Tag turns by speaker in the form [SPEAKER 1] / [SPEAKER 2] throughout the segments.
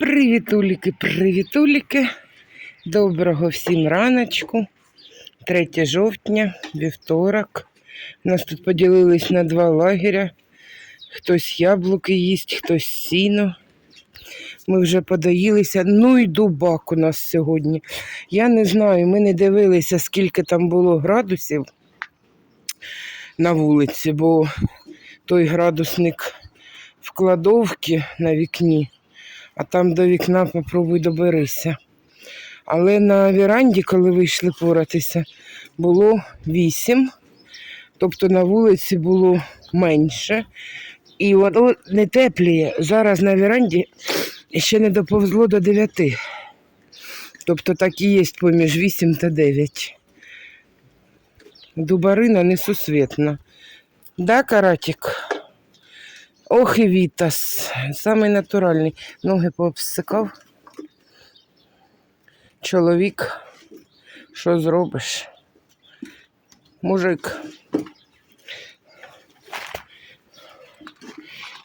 [SPEAKER 1] Привітуліки, привітуліки. Доброго всім раночку. 3 жовтня, вівторок. Нас тут поділились на два лагеря. Хтось яблуки їсть, хтось сіно. Ми вже подоїлися. Ну і дубак у нас сьогодні. Я не знаю, ми не дивилися, скільки там було градусів на вулиці, бо той градусник в кладовці на вікні а там до вікна попробуй доберися. Але на віранді, коли вийшли поратися, було 8, тобто на вулиці було менше. І воно не тепліє. Зараз на віранді ще не доповзло до 9. Тобто так і є поміж 8 та 9. Дубарина несусвітна. Да, каратик? Ох і Вітас. Самий натуральний. Ноги пообсикав. Чоловік. Що зробиш? Мужик.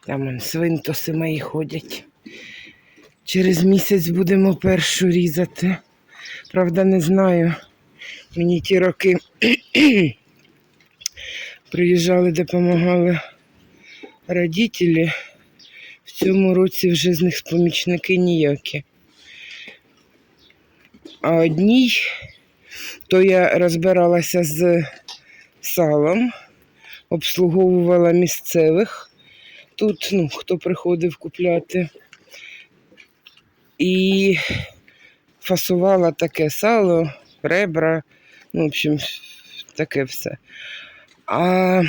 [SPEAKER 1] Там свинтоси мої ходять. Через місяць будемо першу різати. Правда, не знаю. Мені ті роки приїжджали, допомагали родителі. В цьому році вже з них помічники ніякі. А одній, то я розбиралася з салом, обслуговувала місцевих тут, ну, хто приходив купляти. І фасувала таке сало, ребра, ну, в общем, таке все. А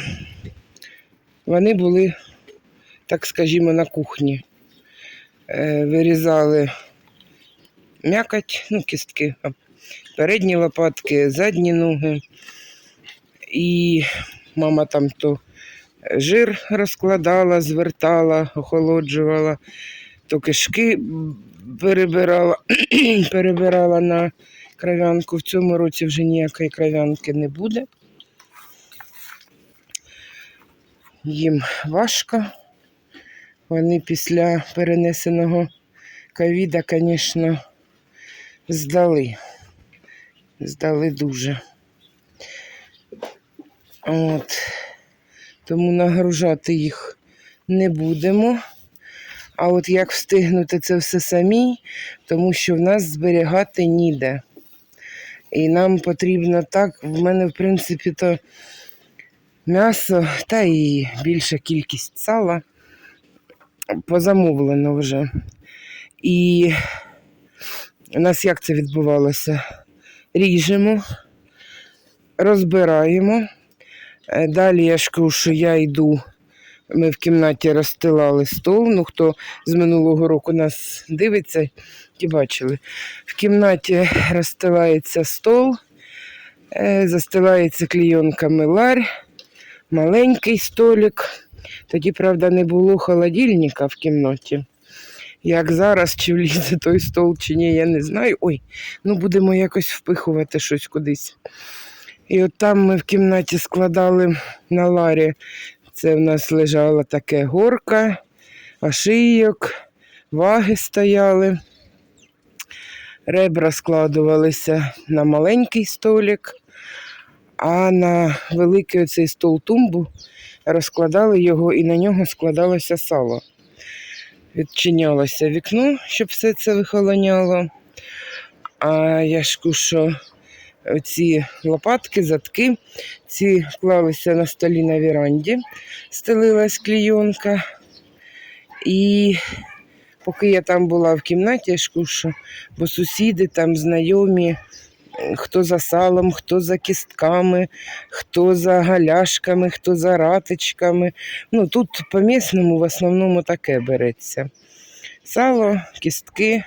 [SPEAKER 1] вони були, так скажімо, на кухні. Е, Вирізали м'якоть, ну, кістки, передні лопатки, задні ноги. І мама там то жир розкладала, звертала, охолоджувала, то кишки перебирала, перебирала на кров'янку. В цьому році вже ніякої кров'янки не буде. їм важко. Вони після перенесеного ковіда, звісно, здали. Здали дуже. От. Тому нагружати їх не будемо. А от як встигнути це все самі, тому що в нас зберігати ніде. І нам потрібно так, в мене, в принципі, то м'ясо та і більша кількість сала позамовлено вже. І у нас як це відбувалося? Ріжемо, розбираємо. Е, Далі я ж кажу, що я йду. Ми в кімнаті розстилали стол. Ну, хто з минулого року нас дивиться, ті бачили. В кімнаті розстилається стол, е, застилається клійонками ларь маленький столик. Тоді, правда, не було холодильника в кімнаті. Як зараз, чи влізе той стол, чи ні, я не знаю. Ой, ну будемо якось впихувати щось кудись. І от там ми в кімнаті складали на ларі. Це в нас лежала таке горка, ошийок, ваги стояли. Ребра складувалися на маленький столик. А на великий оцей стол тумбу розкладали його і на нього складалося сало. Відчинялося вікно, щоб все це вихолоняло. А я ж що ці лопатки, задки, ці клалися на столі на віранді, стелилась клійонка. І поки я там була в кімнаті, я ж бо сусіди там знайомі хто за салом, хто за кістками, хто за галяшками, хто за ратичками. Ну, Тут по місному в основному таке береться. Сало, кістки,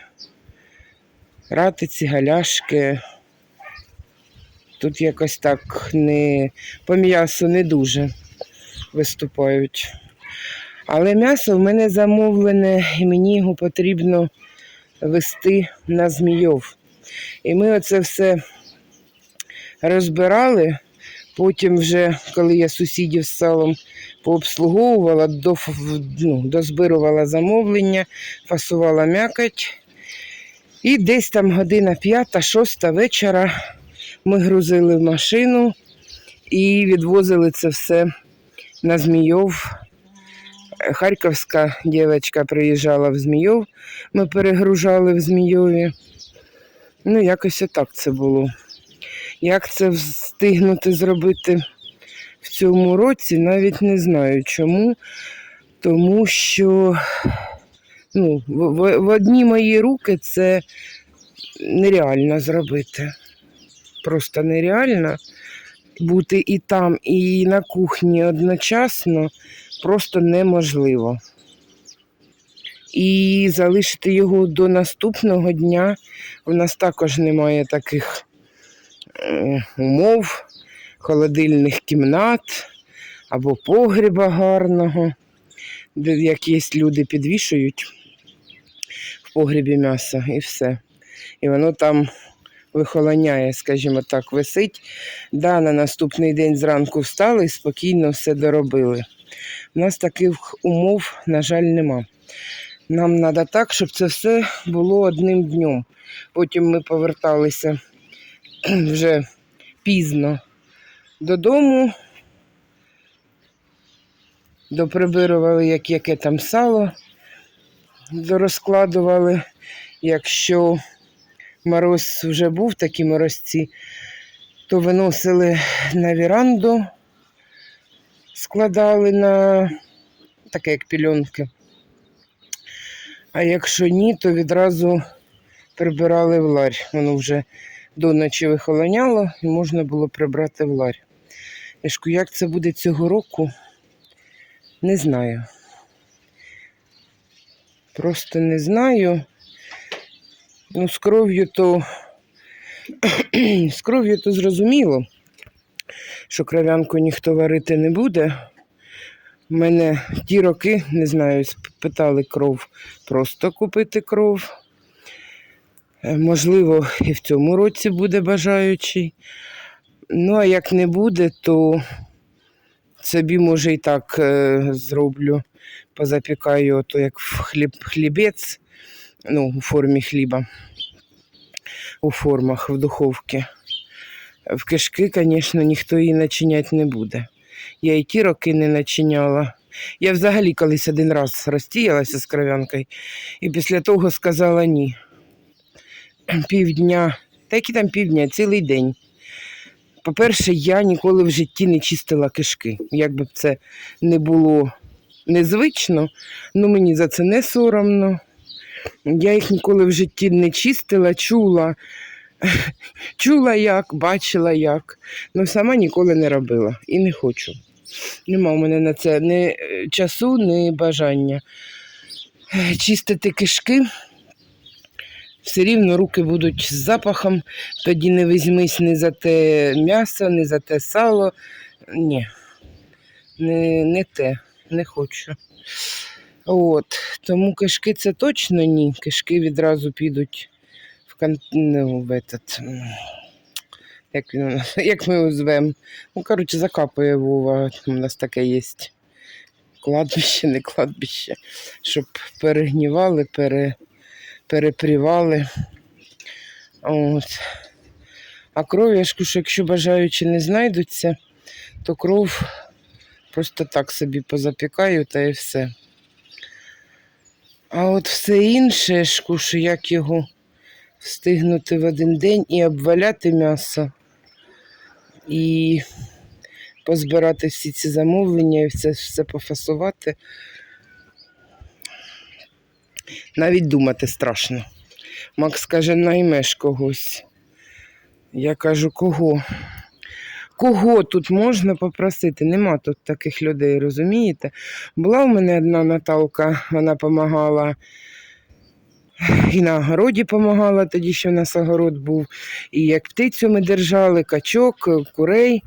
[SPEAKER 1] ратиці, галяшки. Тут якось так не по м'ясу не дуже виступають. Але м'ясо в мене замовлене, і мені його потрібно вести на Змійов. І ми оце все розбирали. Потім, вже, коли я сусідів з салом пообслуговувала, до, ну, дозбирувала замовлення, фасувала м'якоть. І десь там година п'ята, шоста вечора ми грузили в машину і відвозили це все на Змійов. Харківська дівчинка приїжджала в Змійов, ми перегружали в Змійові. Ну, якось отак це було. Як це встигнути зробити в цьому році, навіть не знаю чому. Тому що ну, в, в, в одні мої руки це нереально зробити. Просто нереально бути і там, і на кухні одночасно просто неможливо. І залишити його до наступного дня. У нас також немає таких е, умов, холодильних кімнат або погріба гарного, де якісь люди підвішують в погрібі м'ясо і все. І воно там вихолоняє, скажімо так, висить. Да, на наступний день зранку встали і спокійно все доробили. У нас таких умов, на жаль, нема. Нам треба так, щоб це все було одним днем. Потім ми поверталися вже пізно додому, доприбирували, як яке там сало, розкладували. Якщо мороз вже був, такі морозці, то виносили на віранду, складали на таке, як пільонки. А якщо ні, то відразу прибирали в ларь. Воно вже до ночі вихолоняло і можна було прибрати в ларь. Яшку, як це буде цього року, не знаю. Просто не знаю. Ну, з кров'ю то з кров'ю то зрозуміло, що кров'янку ніхто варити не буде. У мене ті роки, не знаю, питали кров, просто купити кров. Е, Можливо, і в цьому році буде бажаючий. Ну, а як не буде, то собі, може, і так е, зроблю, позапікаю, ото як в хліб, хлібець, ну, у формі хліба, у формах в духовці. В кишки, звісно, ніхто її начиняти не буде. Я і ті роки не начиняла. Я взагалі колись один раз розтіялася з кров'янкою і після того сказала ні. Півдня, та які там півдня, цілий день. По-перше, я ніколи в житті не чистила кишки. Як би це не було незвично, ну мені за це не соромно. Я їх ніколи в житті не чистила, чула. Чула як, бачила як, але сама ніколи не робила і не хочу. Нема у мене на це ні е, часу, ні бажання. Чистити кишки, все рівно руки будуть з запахом, тоді не візьмись ні за те м'ясо, ні за те сало. Ні, не, не те, не хочу. От, тому кишки це точно ні. Кишки відразу підуть в кон... ну, в этот, як, він як ми його звемо. Ну, коротше, закапує Вова. У нас таке є кладбище, не кладбище, щоб перегнівали, пере, перепрівали. От. А кров, я ж кажу, якщо бажаючі не знайдуться, то кров просто так собі позапікаю та і все. А от все інше, кажу, як його встигнути в один день і обваляти м'ясо, і позбирати всі ці замовлення і все, все пофасувати. Навіть думати страшно. Макс каже, наймеш когось. Я кажу, кого? Кого тут можна попросити? Нема тут таких людей, розумієте? Була у мене одна Наталка, вона допомагала і на огороді допомагала, тоді ще в нас огород був. І як птицю ми держали, качок, курей,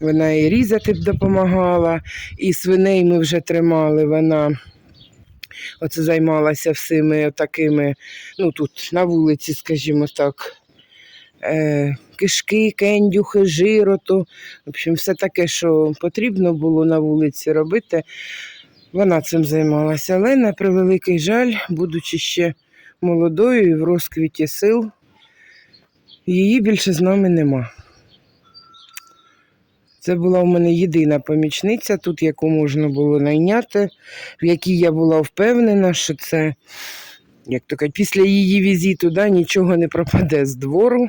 [SPEAKER 1] вона і різати допомагала, і свиней ми вже тримали. Вона оце займалася всіми такими, ну тут на вулиці, скажімо так, е, кишки, кендюхи, жироту. В общем, все таке, що потрібно було на вулиці робити. Вона цим займалася. Але на превеликий жаль, будучи ще молодою і в розквіті сил, її більше з нами нема. Це була у мене єдина помічниця, тут яку можна було найняти, в якій я була впевнена, що це, як то кажуть, після її візиту да, нічого не пропаде з двору.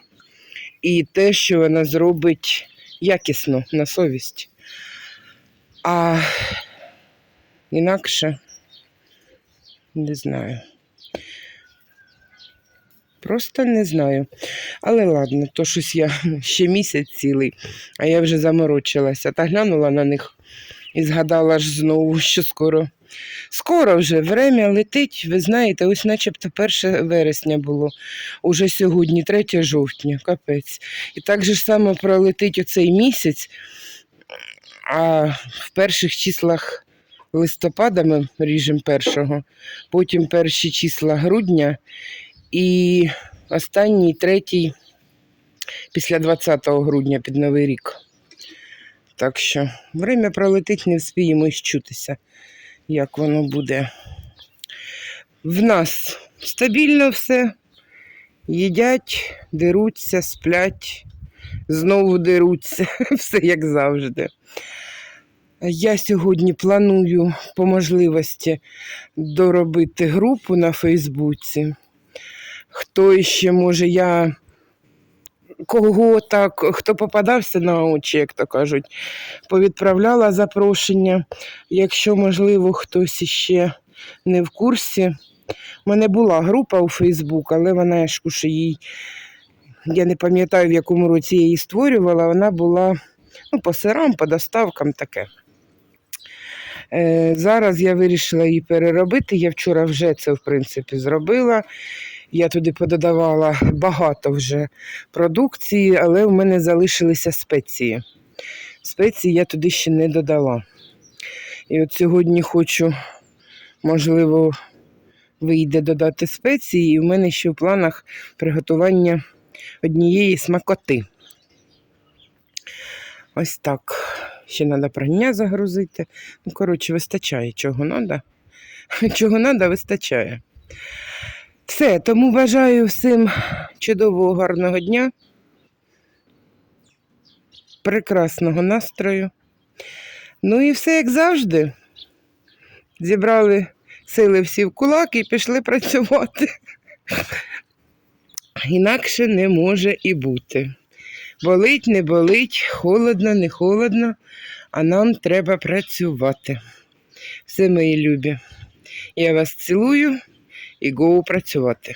[SPEAKER 1] І те, що вона зробить якісно на совість. А інакше не знаю. Просто не знаю. Але ладно, то щось я ще місяць цілий, а я вже заморочилася та глянула на них і згадала ж знову, що скоро. Скоро вже время летить, ви знаєте, ось начебто 1 вересня було, уже сьогодні, 3 жовтня, капець. І так же само пролетить оцей місяць, а в перших числах листопада ми ріжемо першого, потім перші числа грудня і останній, третій, після 20 грудня під Новий рік. Так що время пролетить, не вспіємо і щутися, як воно буде. В нас стабільно все. Їдять, деруться, сплять, знову деруться, все як завжди. Я сьогодні планую по можливості доробити групу на Фейсбуці. Хто ще може я кого так, хто попадався на очі, як то кажуть, повідправляла запрошення. Якщо, можливо, хтось іще не в курсі. У мене була група у Фейсбук, але вона ж куше їй. Я не пам'ятаю, в якому році я її створювала. Вона була ну, по сирам, по доставкам таке. Е, зараз я вирішила її переробити. Я вчора вже це, в принципі, зробила. Я туди пододавала багато вже продукції, але в мене залишилися спеції. Спеції я туди ще не додала. І от сьогодні хочу, можливо, вийде додати спеції, і в мене ще в планах приготування однієї смакоти. Ось так. Ще треба прання загрузити. Ну, коротше, вистачає, чого треба. Чого треба, вистачає. Все, тому бажаю всім чудового, гарного дня, прекрасного настрою. Ну і все як завжди. Зібрали сили всі в кулак і пішли працювати. Інакше не може і бути. Болить, не болить, холодно, не холодно, а нам треба працювати. Все, мої любі. Я вас цілую і гоу працювати.